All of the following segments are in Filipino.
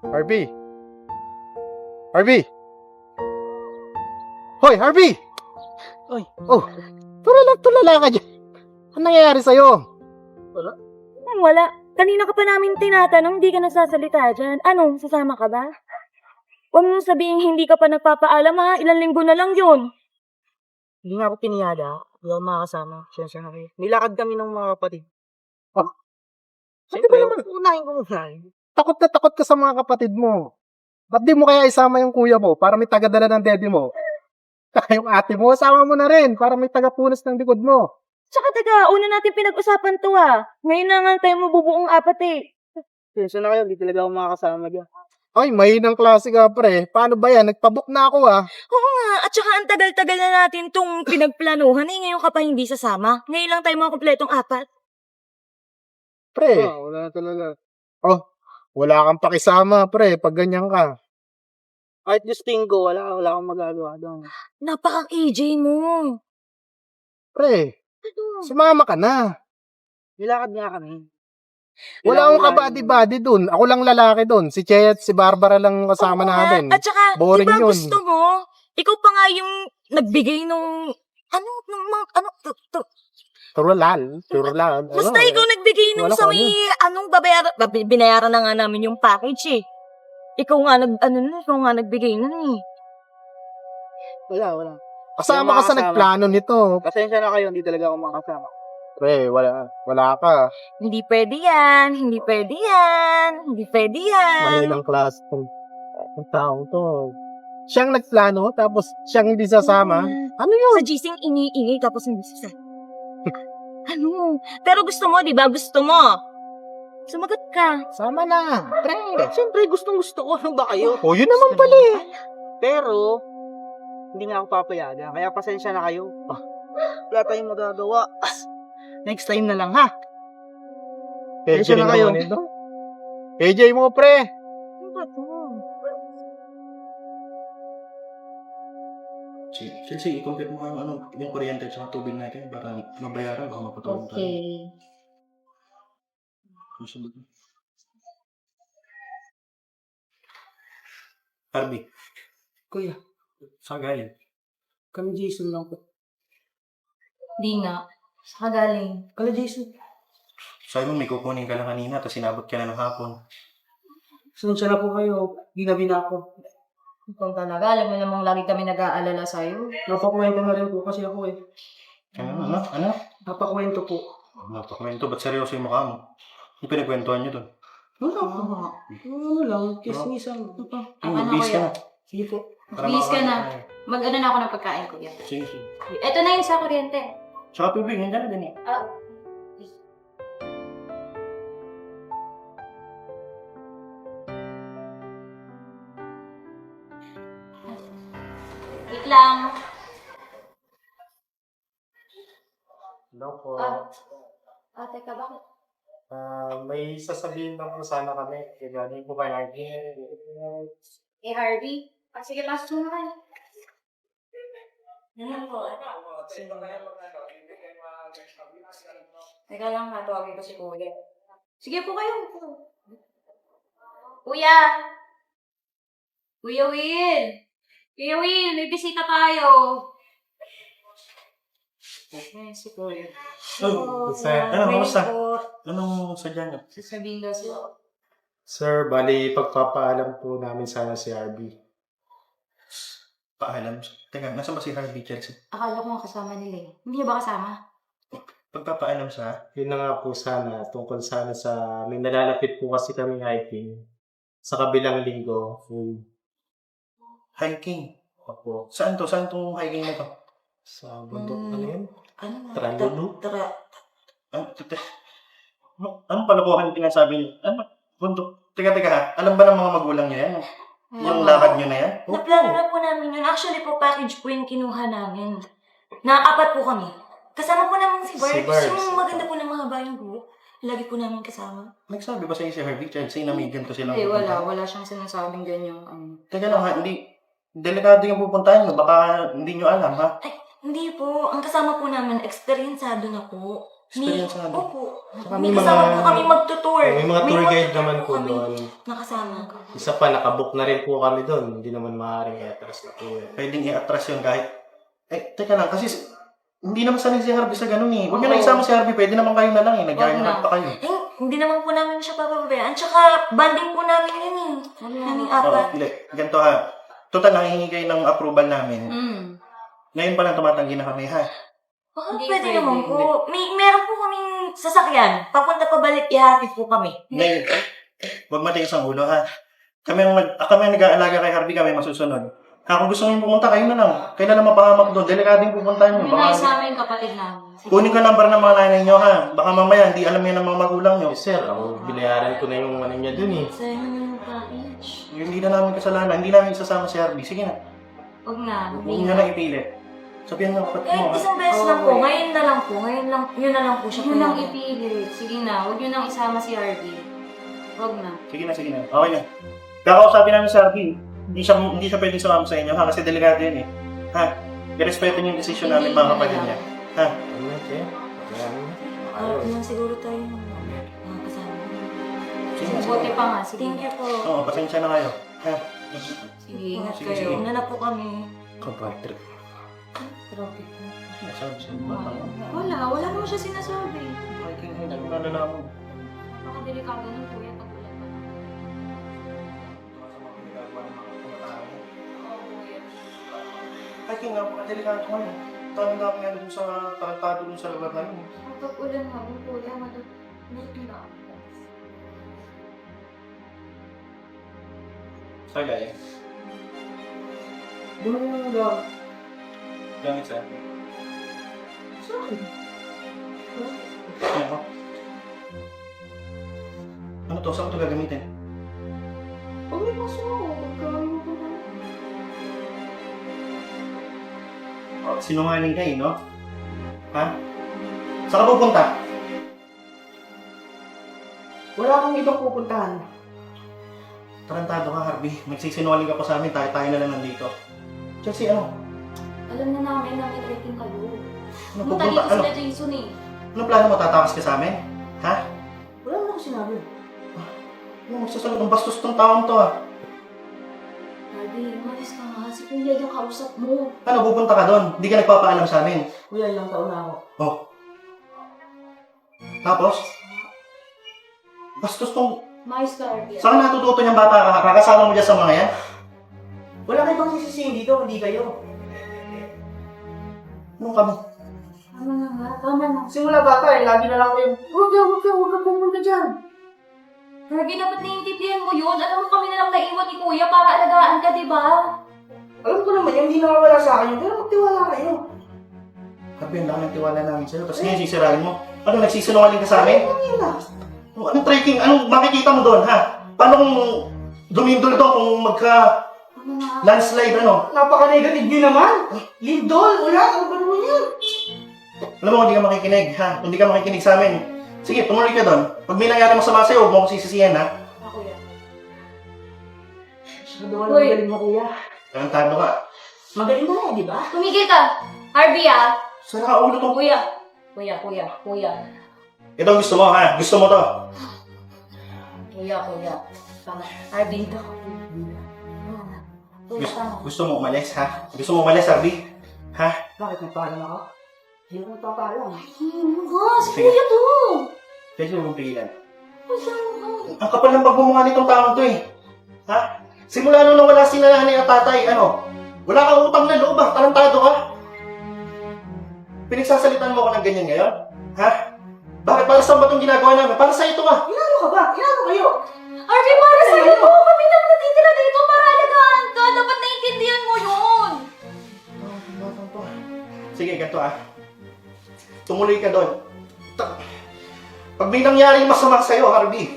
Harvey! Harvey! Hoy, Harvey! Oy. Oh, tulala, tulala ka dyan. Ano nangyayari sa'yo? Hmm, wala. Kanina ka pa namin tinatanong, di ka nasasalita dyan. Ano, sasama ka ba? Huwag mong sabihin hindi ka pa nagpapaalam ha. Ilang linggo na lang yun. Hindi nga ako piniyada. Hindi ako makakasama. Siyensya na kayo. Nilakad kami ng mga kapatid. Ah. Siyempre, ba naman? unahin ko muna. Takot na takot ka sa mga kapatid mo. Ba't di mo kaya isama yung kuya mo para may tagadala ng daddy mo? Saka yung ate mo, sama mo na rin para may tagapunas ng likod mo. Tsaka taga, una natin pinag-usapan to ha. Ngayon na nga tayo mabubuong apat eh. Siyensya na kayo. Hindi talaga ako makakasama dyan. Ay, mahinang klase ka pre. Paano ba yan? Nagpabook na ako ah. Oo nga, at saka ang tagal-tagal na natin tong pinagplanuhan eh. Ngayon ka pa hindi sasama. Ngayon lang tayo mga kompletong apat. Pre, Ah, wala na talaga. Wala kang pakisama pre pag ganyan ka. Kahit gusting ko, wala, wala akong magagawa doon. Napaka-AJ mo. Pre, sumama ka na. Nilakad nga kami. Wala akong kabady-body dun. Ako lang lalaki dun. Si Che at si Barbara lang kasama Oo nga. natin. At saka, Boring di ba yun. gusto mo? Ikaw pa nga yung nagbigay nung, ano, nung mga, ano, to, to, Turulal. Turulal. Basta Ano, ikaw nagbigay nung Wala sa ko may, babayaran, binayaran na nga namin yung package eh. Ikaw nga nag, ano nun, ikaw nga nagbigay nun eh. Wala, wala. Kasama ka sa nagplano nito. Pasensya na kayo, hindi talaga ako makakasama. Pre, wala, wala ka. Hindi pwede yan, hindi pwede yan, hindi pwede yan. Mali ng class ng, ng taong to. Siyang nagplano, tapos siyang hindi sasama. Ano yun? Sa gising iniingay tapos hindi sa Ano? Pero gusto mo, di ba? Gusto mo. Sumagot ka. Sama na. Pre. Siyempre, gustong gusto ko. Ano ba kayo? O, yun naman pala eh. Pero, hindi nga ako papayagan. Kaya pasensya na kayo. Ah, wala tayong magagawa. Next time na lang, ha? PJ Pasensya na kayo. PJ mo, pre. Ano ba to? Si Chelsea, i-complete mo ang ano, yung kuryente at saka tubig natin para mabayaran baka mapatulong tayo. Okay. Harvey, Kuya, saan galing? kami Jason lang po. Di nga. Saka galing. Kala Jason. Sabi mo may kukunin ka lang kanina tapos sinabot ka na ng hapon. Pasensya na po kayo. Ginabi na ako. Ikaw talaga, alam mo namang lagi kami nag-aalala sa'yo. Napakwento na rin po kasi ako eh. Ano, ano, ano? Napakwento po. Napakwento, ba't seryoso yung mukha mo? Yung pinagkwentuhan nyo doon. Wala po. Ano lang, kismisan. Ano pa? Yung magbihis ka na. Sige po. Para Magbihis ka na. makakain tayo. Mag-ano na ako ng pagkain ko yan. Sige, sige. Ito na yun sa kuryente. Tsaka tubig, nandiyan na din eh. Ah. Wait lang. Hello po. Ah. Ah, teka, bakit? Ah, may sasabihin lang po sana kami. Galing po ba lagi? Eh, Harvey? Ah, sige, pasok mo na kayo. Ano po? Teka lang, natawagin ko si Kuya. Sige po kayo. Kuya! Kuya Will! Kuya Will, may bisita tayo. Eh, si Kuya. Oh, sir. Ano, kamusta? Anong sadya nyo? Sasabihin daw sila. Sir, bali pagpapaalam po namin sana si Harvey. Paalam. Teka, nasa ba si Harvey Chelsea? Akala ko nga kasama nila eh. Hindi niya ba kasama? Pagpapaalam sa Yun na nga po sana, tungkol sana sa, may nalalapit po kasi kami hiking sa kabilang linggo. Um, hiking. Opo. Saan to? Saan tong hiking na to? Sa bundok Mm. ano yun? Ano nga? Tralolo? Tra, Ano. Ano, anong palokohan yung tinasabi niyo? Ano? Bundok. Teka, teka ha. Alam ba ng mga magulang niyo yan? Yung lakad niyo na yan? Naplano na po namin yun. Actually po, package po yung kinuha namin. Naapat po kami. Kasama po namin si Barbs. Si Barbs. Yung maganda po ng mga bayang group. Lagi po namin kasama. Nagsabi ba sa inyo si Harvey Chelsea na may ganito silang Hindi, wala. Wala siyang sinasabing ganyang ano. Teka lang ha, hindi. Delikado yung pupuntahan nyo. Baka hindi nyo alam ha. Hindi po. Ang kasama po namin, experiencado na po. Ni- Experience ano? Opo. Saka May may kasama mga- po kami magtutour. may mga tour May guide naman po kami doon. Nakasama. Isa pa, nakabook na rin po kami doon. Hindi naman maaaring i-atras na po eh. Pwedeng i-atras yun kahit... Eh, teka lang, kasi hindi naman sanay si Harvey sa ganun eh. Huwag niyo na isama si Harvey, pwede naman kayo na lang eh. Nag-iayang Wag na. pa kayo. Eh, hindi naman po namin siya papabayaan. Tsaka, banding po namin yun eh. Kaming Oo, apat. hindi. Ganito ha. Total, nangihingi kayo ng approval namin. Mm. Ngayon pa lang tumatanggi na kami ha. Baka Hindi pwede pwede, naman po. May, meron po kaming sasakyan. Papunta pabalik, ihatid po kami. Ngayon, huwag matiis ang ulo ha. Kami ang, mag, ah, kami ang nag-aalaga kay Harvey, kami ang masusunod. Ha, kung gusto nyo pumunta, kayo na lang. Kayo na lang mapahamak doon. Delikading pupuntahan nyo. Hindi na Baka, yung kapatid namin. Kunin ko number ng mga nanay nyo ha. Baka mamaya, hindi alam yan ng mga magulang nyo. Eh, sir, ako binayaran ko na yung ano niya doon eh. Sa inyo yung package. Hindi na namin kasalanan. Hindi namin isasama si Harvey. Sige na. Huwag na. Huwag nyo na ipilit. Sabihan ng kapatid Eh, mo ha. isang beses lang po. Ngayon na lang po. Ngayon lang, yun na lang po siya. Huwag nyo nang ipilit. Sige na. Huwag nyo nang isama si Harvey. Huwag na. Sige na, sige na. Okay na. Kakausapin namin si Harvey. Hindi siya, hindi siya pwedeng sumama sa inyo ha. Kasi delikado yun eh. Ha? I-respeto niyo yung decision namin mga kapatid niya. Ha? Ano na? Ayan. Ah, naman siguro tayo ng mga kasama. Sige na, Buti sige. pa nga. Sige. Thank you po. Oo, pasensya na kayo. Ha? Sige, ingat Sige, kayo. sige. Una na po kami. Kapag trip. Grabe po. Sabi sa bata mo. Wala. Wala naman siya sinasabi. Ay, hindi ko nalalaman. Napakadelikado ng kuya pag wala pa. Ay, kaya nga, delikado ko ano. Tanong nga ano dun sa tarantado dun sa lugar na yun. Kapag ulan nga, kuya, matut... Matut na. Kaya eh. Di mo yung nag- Gamit sa akin. Ano? Ano to? Saan ko ito gagamitin? Pag may paso ako, mo ko na. Sinungaling kayo, no? Ha? Saan ka pupunta? Wala akong ibang pupuntahan. Tarantado ka, Harvey. Magsisinungaling ka pa sa amin. Tayo-tayo na lang nandito. Chelsea, ano? Alam na namin na may trekking kayo. Ano Punta pupunta? dito Ano? sila Jason eh. Ano plano mo? Tatakas ka sa amin? Ha? Wala naman ako sinabi. Ano magsasagot ng bastos tong taong to, ah? Harvey, umalis ka nga. Si kuya yung kausap mo. Ano, pupunta ka doon? Hindi ka nagpapaalam sa amin. Kuya, ilang taon na ako. Tapos? Bastos tong... Ka, Harvey. Saan natututo niyang bata ka? Kakasama mo dyan sa mga yan? Wala kayo bang sisisihin dito, hindi kayo. Anong kami? Tama na nga. Tama na. Simula bata eh, lagi na lang kayo, huwag ka, huwag ka, huwag ka pumunta dyan. Harvey, dapat naiintindihan mo yun. Alam mo kami na lang naiwan ni kuya para alagaan ka, di ba? Alam ko naman, yung hindi nakawala sa akin yun, pero magtiwala kayo. Sabi, ang laki ng tiwala namin sa'yo. Tapos ngayon, sisirain mo. Ano, nagsisinungaling ka sa amin? Ano yun na? Ano, Anong trekking? Anong makikita mo doon, ha? Paano kung dumindol doon kung magka. Landslide, ano? Napaka-negative nyo naman. Lindol, wala, ano ba naman yan? Alam mo, hindi ka makikinig, ha? Hindi ka makikinig sa amin. Sige, tumuloy ka doon. Pag may nangyari masama sa'yo, huwag mo ako sisisihan, ha? Ah, kuya. Masyado ka Uy. magaling mo, kuya. Tarantado ka. Magaling mo na, di ba? Tumigil ka! Harvey ah! Saan nakaulo tong... Kuya! Kuya, kuya, kuya. Ito ang gusto mo, ha? Gusto mo to. Kuya, kuya. Tama. Harvey, ito. Gusto, gusto mo umalis, ha? Gusto mo umalis, Harvey? Ha? Bakit nagpaalam ako? Hindi ko nagpapaalam. Hmm, ha, si kuya to! Pwede mo pigilan. Kuya, Ang kapal ng pagmumukha nitong taong to, eh. Ha? Simula nung nawala si nanay at tatay, ano? Wala kang utang na loob, ha? Tarantado ka? Pinagsasalitan mo ako ng ganyan ngayon? Ha? Bakit para saan ba itong ginagawa namin? Para sa ito, ha? Inano ka ba? Inano kayo? Harvey, para sa iyo! Kami lang natitira dito para! Dapat naiintindihan mo yun! Sige, ganito ah. Tumuloy ka doon. Ta- Pag may nangyaring masama sa'yo, Harvey.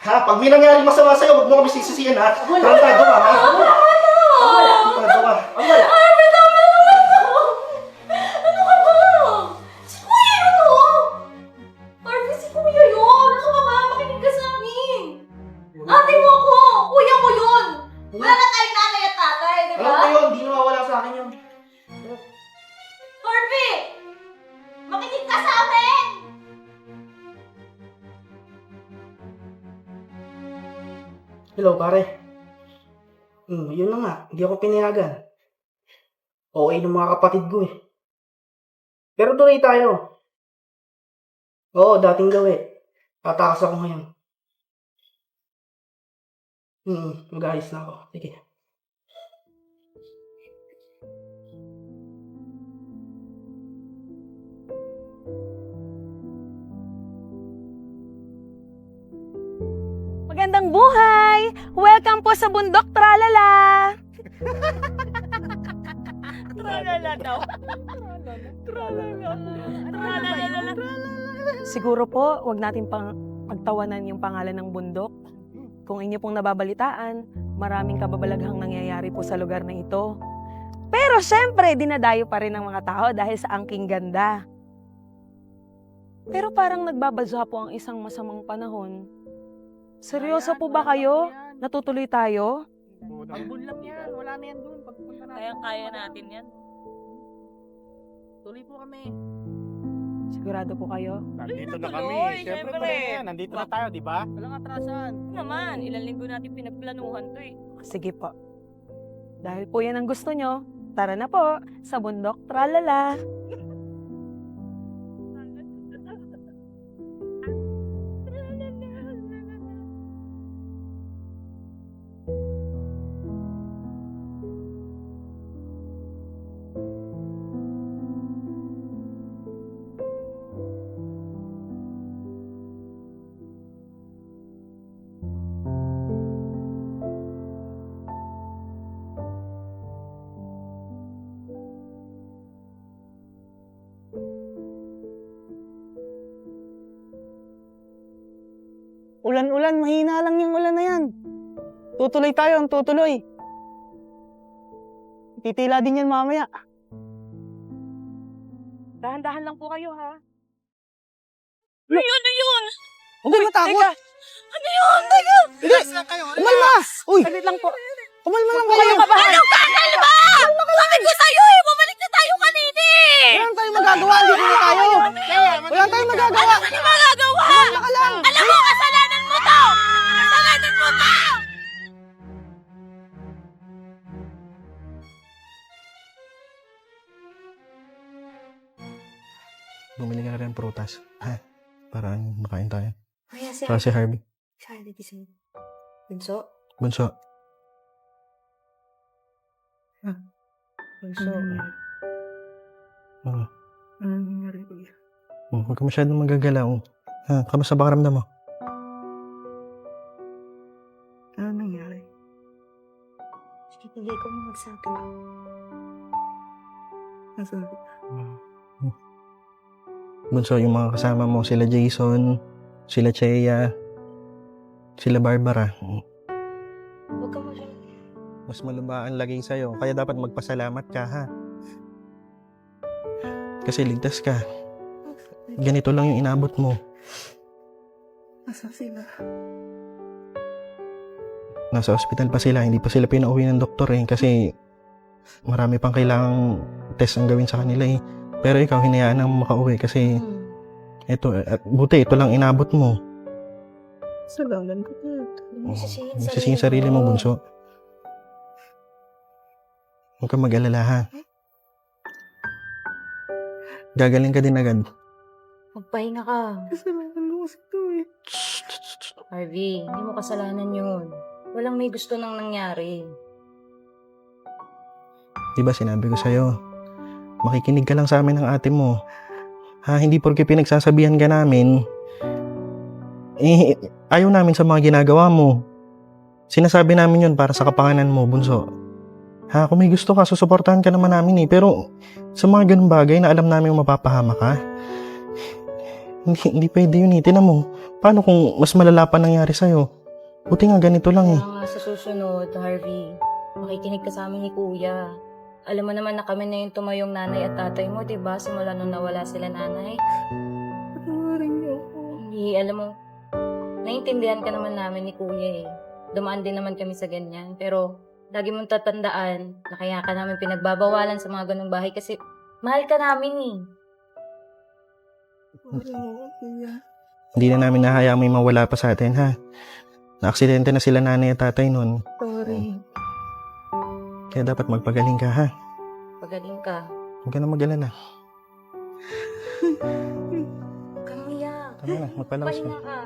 Ha? Pag may nangyaring masama sa'yo, huwag mo kami sisisihan, ha? Tarantado ka, ha? Wala. Ang wala. Tarantado ka. Wala. Hello, pare. Hmm, yun na nga. Hindi ako pinayagan. Okay ng mga kapatid ko eh. Pero tuloy tayo. Oo, dating gawi. Tatakas ako ngayon. Hmm, mag-ayos na ako. Sige. Magandang buhay! Welcome po sa Bundok Tralala! Tralala daw. Tralala. Tralala. Siguro po, wag natin pang pagtawanan yung pangalan ng bundok. Kung inyo pong nababalitaan, maraming kababalaghang nangyayari po sa lugar na ito. Pero syempre, dinadayo pa rin ng mga tao dahil sa angking ganda. Pero parang nagbabadya po ang isang masamang panahon. Seryoso po ba kayo? Natutuloy tayo? Ambon lang yan. Wala na yan dun. Pagpunta natin. Kaya-kaya natin yan. Tuloy po kami. Sigurado po kayo? Nandito na Tuloy, kami. Siyempre syempre. yan. Nandito na tayo, di ba? Walang atrasan. Ano naman, ilang linggo natin pinagplanuhan to eh. Sige po. Dahil po yan ang gusto nyo, tara na po sa bundok tralala. Ulan-ulan, mahina lang yung ulan na yan. Tutuloy tayo, ang tutuloy. Titila din yan mamaya. Dahan-dahan lang po kayo ha. Ay, ano yun? Huwag kayo matakot. Ano yun? Teka! Hindi, kumalma. Uy, Salit lang po. kumalma lang Kayo kayo. Anong kakalma? Sabi ko sa'yo eh, bumalik na tayo kanina eh! Wala tayong magagawa, hindi na tayo. Wala Bumili ka na rin prutas. Ha? Para makain tayo. Kaya si Para si Harvey. Charlie gising. Bunso? Bunso. So, Oo. ano nangyari ko yan? Oh, huwag ka masyadong magagalaw. Ha? Kamusta ba karamdam mo? Ano nangyari? Sige, tigay ko mo magsabi. Nasaan? Bunso, yung mga kasama mo, sila Jason, sila Chea, sila Barbara. Huwag ka masyadong. Mas malaba ang lagay sa'yo. Kaya dapat magpasalamat ka, ha? Kasi ligtas ka. Ganito lang yung inabot mo. Nasaan sila? Nasa ospital pa sila. Hindi pa sila pinauwi ng doktor eh. Kasi marami pang kailangang test ang gawin sa kanila eh. Pero ikaw, hinayaan na makauwi kasi ito, at buti, ito lang inabot mo. Salamat ko. Sisihin Sisihin sarili mo, bunso. Huwag kang mag-alala, ha? Gagaling ka din agad. Magpahinga ka. Kasalanan ko kasi ito eh. Harvey, hindi mo kasalanan yun. Walang may gusto nang nangyari. Di ba sinabi ko sa'yo, makikinig ka lang sa amin ng ate mo. Ha, hindi porke pinagsasabihan ka namin, eh, ayaw namin sa mga ginagawa mo. Sinasabi namin yun para sa kapanganan mo, bunso. Ha, kung may gusto ka, susuportahan ka naman namin eh. Pero sa mga ganung bagay na alam namin mapapahama ka, hindi, hindi pwede yun eh. Tinan mo, paano kung mas malala pa nangyari sa'yo? Buti nga ganito lang eh. Kaya nga sa susunod, Harvey, makikinig ka sa amin ni Kuya. Alam mo naman na kami na yung tumayong nanay at tatay mo, di ba? Simula nung nawala sila nanay. Patawarin niyo ako. Hindi, alam mo, naiintindihan ka naman namin ni Kuya eh. Dumaan din naman kami sa ganyan. Pero, lagi mong tatandaan na kaya ka namin pinagbabawalan sa mga ganong bahay kasi mahal ka namin eh. Patawarin mo ako, kuya. Hindi na namin nahayaang may mawala pa sa atin, ha? Na-aksidente na sila nanay at tatay nun. Sorry. Kaya dapat magpagaling ka, ha? Pagaling ka. Huwag ka na mag-alala. Iyak. Tama na, magpalakas ka. Pahinga ka.